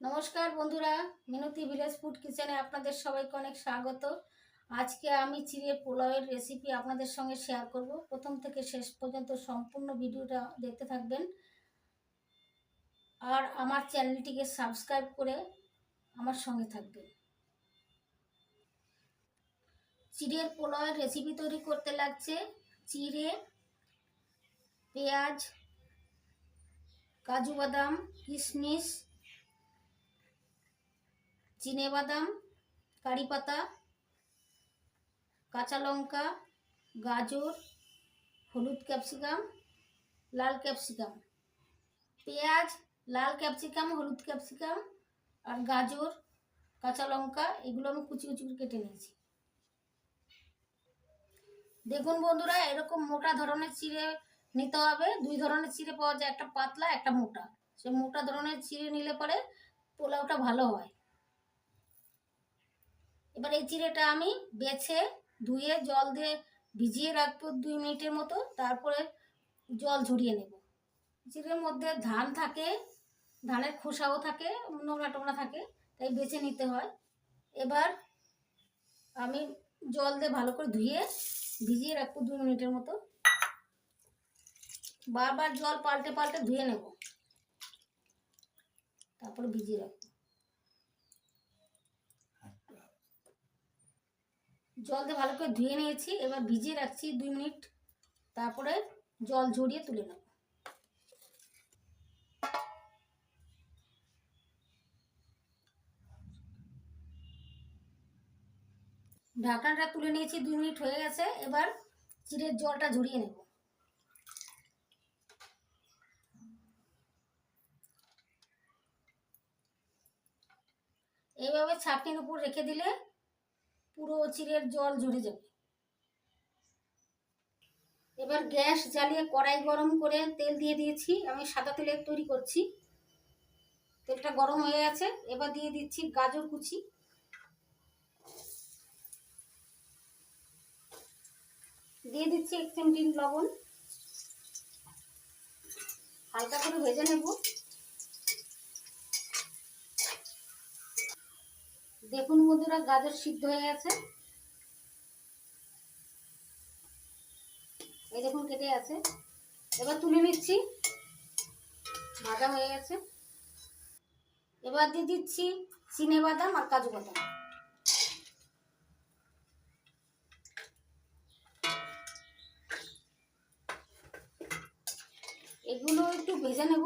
নমস্কার বন্ধুরা, মিনতি village food কিচেনে আপনাদের সবাইকে অনেক স্বাগত। আজকে আমি চিড়ে পোলাওয়ের রেসিপি আপনাদের সঙ্গে শেয়ার করব। প্রথম থেকে শেষ পর্যন্ত সম্পূর্ণ ভিডিওটা দেখতে থাকবেন। আর আমার চ্যানেলটিকে সাবস্ক্রাইব করে আমার সঙ্গে থাকবেন। চিড়ের পোলাওয়ের রেসিপি তৈরি করতে লাগছে চিড়ে, পেঁয়াজ, কাজু বাদাম, কিশমিশ চিনে বাদাম কারি পাতা কাঁচা লঙ্কা, গাজর, হলুদ ক্যাপসিকাম, লাল ক্যাপসিকাম। পেঁয়াজ, লাল ক্যাপসিকাম, হলুদ ক্যাপসিকাম আর গাজর, কাঁচা লঙ্কা, এগুলো আমি কুচি কুচি করে কেটে নিয়েছি। দেখুন বন্ধুরা, এরকম মোটা ধরনের চিড়ে নিতে হবে। দুই ধরনের চিড়ে পাওয়া যায়, একটা পাতলা, একটা মোটা। সে মোটা ধরনের চিড়ে নিলে পরে পোলাওটা ভালো হয়। এবার এই চিড়েটা আমি বেছে ধুয়ে জল দিয়ে ভিজিয়ে রাখব দুই মিনিটের মতো, তারপরে জল ঝরিয়ে নেব। চিড়ের মধ্যে ধান থাকে, ধানের খোসাও থাকে, নোংরা টোংরা থাকে, তাই বেছে নিতে হয়। এবার আমি জল দিয়ে ভালো করে ধুয়ে ভিজিয়ে রাখব দুই মিনিটের মতো। বারবার জল পাল্টে পাল্টে ধুয়ে নেব। তারপরে ভিজিয়ে রাখব। জল দিয়ে ভালো করে ধুয়ে নিয়েছি। এবার ভিজিয়ে রাখছি দুই মিনিট। তারপরে জল ঝরিয়ে তুলে নেব। ঢাকনাটা তুলে নিয়েছি, দুই মিনিট হয়ে গেছে। এবার চিড়ের জলটা ঝরিয়ে নেব। এইভাবে ছাঁকনির উপর রেখে দিলে পুরো চিড়ের জল ঝরে যাবে। এবার গ্যাস জ্বালিয়ে কড়াই গরম করে তেল দিয়ে দিয়েছি। আমি সাদা তেলে তৈরি করছি। তেলটা গরম হয়ে গেছে। এবার দিয়ে দিচ্ছি গাজর কুচি। দিয়ে দিচ্ছি এক চিমটি লবণ। হালকা করে ভেজে নেব। দেখুন বন্ধুরা, গাজর সিদ্ধ হয়ে গেছে। এই দেখুন কেটে আছে এবার তুলে নিচ্ছি। ভাজা হয়ে গেছে। এবার দিয়ে দিচ্ছি চিনে বাদাম আর কাজু বাদাম। এগুলো একটু ভেজে নেব।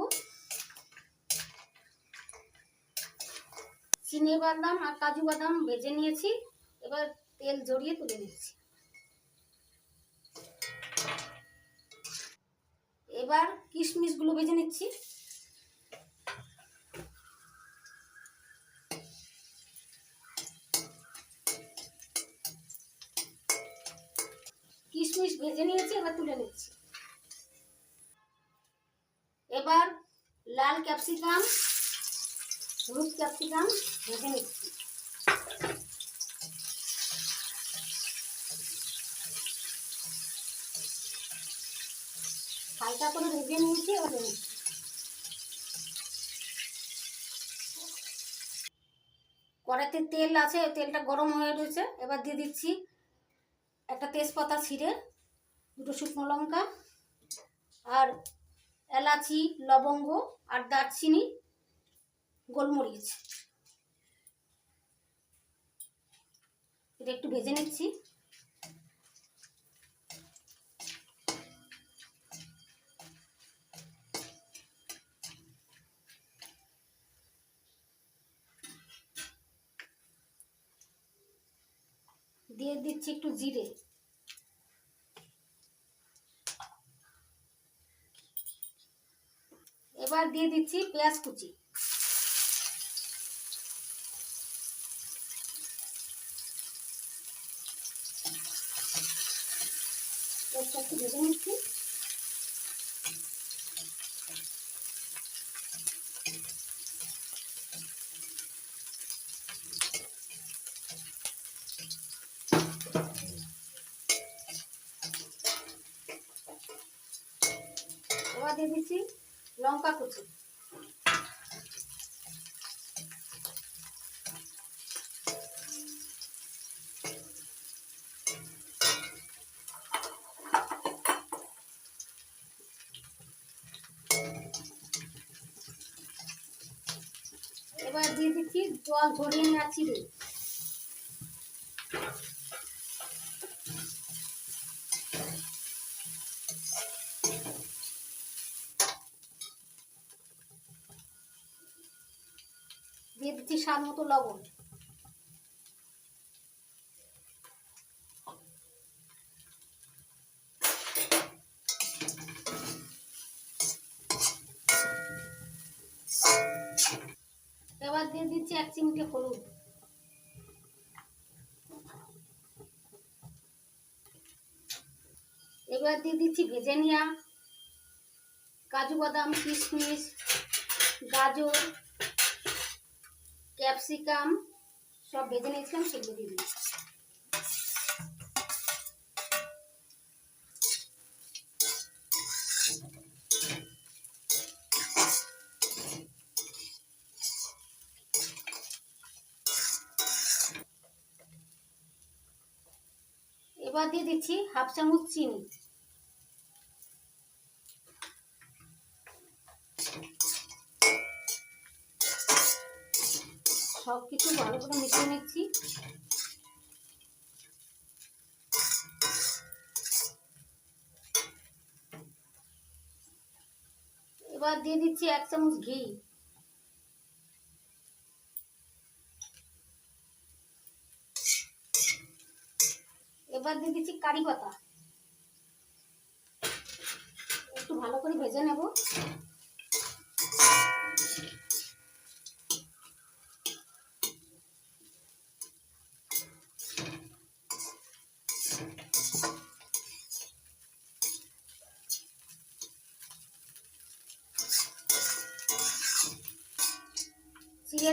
চিনে বাদাম আর কাজু বাদাম ভেজে নিয়েছি। এবার তেল জড়িয়ে তুলে নিচ্ছি। এবার কিশমিশগুলো ভেজে নিচ্ছি। কিশমিশ ভেজে নিয়েছি, এবার তুলে নিচ্ছি। এবার লাল ক্যাপসিকাম হলুদ ক্যাপসিকাম ভেজে নিচ্ছি। হালকা করে ভেজে নিয়েছি, এবার নিচ্ছি। কড়াইতে তেল আছে, তেলটা গরম হয়ে রয়েছে। এবার দিয়ে দিচ্ছি একটা তেজপাতা ছিঁড়ে, দুটো শুকনো লঙ্কা আর এলাচি, লবঙ্গ আর দারচিনি। গোলমরিচ। এটা একটু ভেজে নিচ্ছি। দিয়ে দিচ্ছি একটু জিরে। এবার দিয়ে দিচ্ছি পেঁয়াজ কুচি। একটু ভেজে নিচ্ছি। লঙ্কা কুচি। এবার দিয়ে দিচ্ছি জল ঝরিয়ে নেওয়া চিড়ে দিয়ে দিচ্ছি স্বাদ মতো লবণ। চিমটে হলুদ এবার দিয়ে দিচ্ছি ভেজে নেওয়া কাজু বাদাম, কিশমিশ, গাজর, ক্যাপসিকাম, সব ভেজে নিয়েছিলাম, সেগুলো দিয়ে দিচ্ছি। এবার দিয়ে দিচ্ছি হাফ চামচ চিনি। সব কিছু ভালো করে মিশিয়ে নিচ্ছি। এবার দিয়ে দিচ্ছি এক চামচ ঘি। এবার দিয়ে দিচ্ছি কারি পাতা। একটু ভালো করে ভেজে নেব।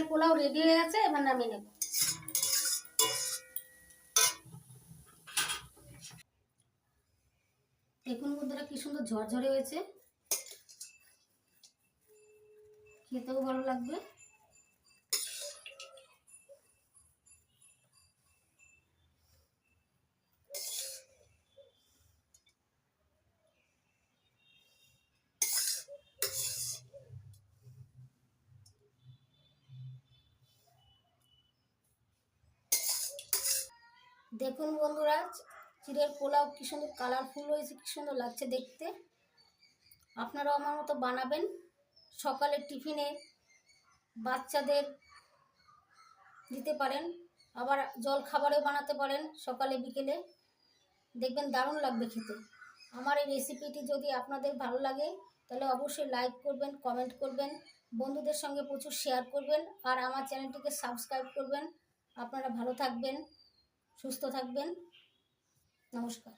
পোলাও রেডি হয়ে গেছে, এবার নামিয়ে নেব। দেখুন বন্ধুরা কি সুন্দর ঝরঝরে হয়েছে। খেতেও ভালো লাগবে। দেখুন বন্ধুরা চিড়ের পোলাও কি সুন্দর কালারফুল হয়েছে, কী সুন্দর লাগছে দেখতে। আপনারাও আমার মতো বানাবেন। সকালের টিফিনে বাচ্চাদের দিতে পারেন, আবার জল খাবারেও বানাতে পারেন সকালে, বিকেলে। দেখবেন দারুণ লাগবে খেতে। আমার এই রেসিপিটি যদি আপনাদের ভালো লাগে, তাহলে অবশ্যই লাইক করবেন কমেন্ট করবেন, বন্ধুদের সঙ্গে প্রচুর শেয়ার করবেন, আর আমার চ্যানেলটিকে সাবস্ক্রাইব করবেন। আপনারা ভালো থাকবেন, সুস্থ থাকবেন। নমস্কার।